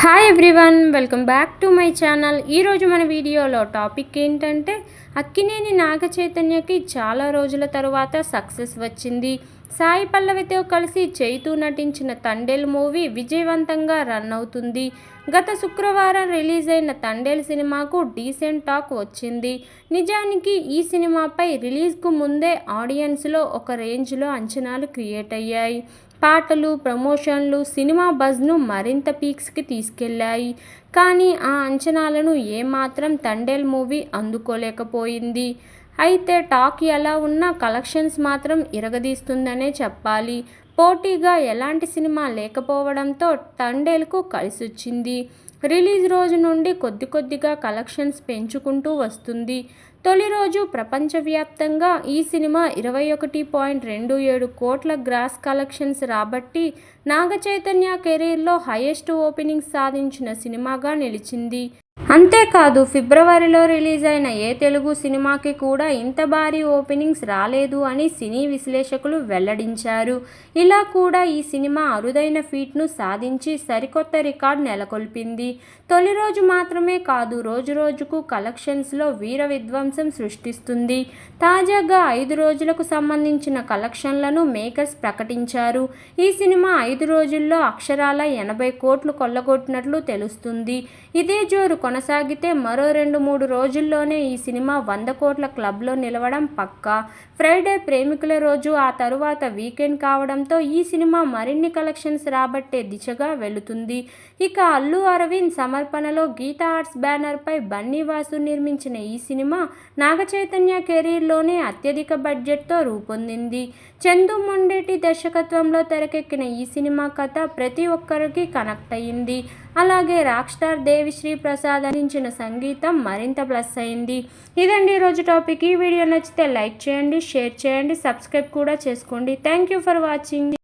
Hi everyone welcome back to my channel ఈరోజు మన వీడియోలో టాపిక్ ఏంటంటే అక్కినేని నాగ చైతన్యకి చాలా రోజుల తరువాత సక్సెస్ వచ్చింది. సాయి పల్లవితో కలిసి చైతూ నటించిన తండేల్ మూవీ విజయవంతంగా రన్ అవుతుంది. గత శుక్రవారం రిలీజ్ అయిన తండేల్ సినిమాకు డీసెంట్ టాక్ వచ్చింది. నిజానికి ఈ సినిమాపై రిలీజ్కు ముందే ఆడియన్స్లో ఒక రేంజ్లో అంచనాలు క్రియేట్ అయ్యాయి. పాటలు ప్రమోషన్లు సినిమా బజ్ను మరింత పీక్స్కి తీసుకెళ్ళాయి కానీ ఆ అంచనాలను ఏమాత్రం తండేల్ మూవీ అందుకోలేకపోయింది. అయితే టాక్ ఎలా ఉన్నా కలెక్షన్స్ మాత్రం ఇరగదీస్తుందనే చెప్పాలి. పోటీగా ఎలాంటి సినిమా లేకపోవడంతో తండేల్కు కలిసొచ్చింది. రిలీజ్ రోజు నుండి కొద్ది కొద్దిగా కలెక్షన్స్ పెంచుకుంటూ వస్తుంది. తొలి రోజు ప్రపంచవ్యాప్తంగా ఈ సినిమా ఇరవై ఒకటి పాయింట్ రెండు ఏడు కోట్ల గ్రాస్ కలెక్షన్స్ రాబట్టి నాగ చైతన్య కెరీర్లో హైయెస్ట్ ఓపెనింగ్ సాధించిన సినిమాగా నిలిచింది. అంతేకాదు ఫిబ్రవరిలో రిలీజ్ అయిన ఏ తెలుగు సినిమాకి కూడా ఇంత భారీ ఓపెనింగ్స్ రాలేదు అని సినీ విశ్లేషకులు వెల్లడించారు. ఇలా కూడా ఈ సినిమా అరుదైన ఫీట్ను సాధించి సరికొత్త రికార్డ్ నెలకొల్పింది. తొలి రోజు మాత్రమే కాదు రోజు రోజుకు కలెక్షన్స్లో వీర విధ్వంసం సృష్టిస్తుంది. తాజాగా ఐదు రోజులకు సంబంధించిన కలెక్షన్లను మేకర్స్ ప్రకటించారు. ఈ సినిమా ఐదు రోజుల్లో అక్షరాల ఎనభై కోట్లు కొల్లగొట్టినట్లు తెలుస్తుంది. ఇదే జోరు కొనసాగితే మరో రెండు మూడు రోజుల్లోనే ఈ సినిమా వంద కోట్ల క్లబ్లో నిలవడం పక్కా. ఫ్రైడే ప్రేమికుల రోజు ఆ తరువాత వీకెండ్ కావడంతో ఈ సినిమా మరిన్ని కలెక్షన్స్ రాబట్టే దిశగా వెళుతుంది. ఇక అల్లు అరవి అరవింద్ సమర్పణలో గీతా ఆర్ట్స్ బ్యానర్పై బన్నీవాసు నిర్మించిన ఈ సినిమా నాగ చైతన్య కెరీర్లోనే అత్యధిక బడ్జెట్తో రూపొందింది. చందు మొండేటి దర్శకత్వంలో తెరకెక్కిన ఈ సినిమా కథ ప్రతి ఒక్కరికి కనెక్ట్ అయ్యింది. అలాగే రాక్ స్టార్ దేవిశ్రీ ప్రసాద్ అందించిన సంగీతం మరింత ప్లస్ అయింది. ఇదండి ఈరోజు టాపిక్. ఈ వీడియో నచ్చితే లైక్ చేయండి షేర్ చేయండి సబ్స్క్రైబ్ కూడా చేసుకోండి. Thank you for watching.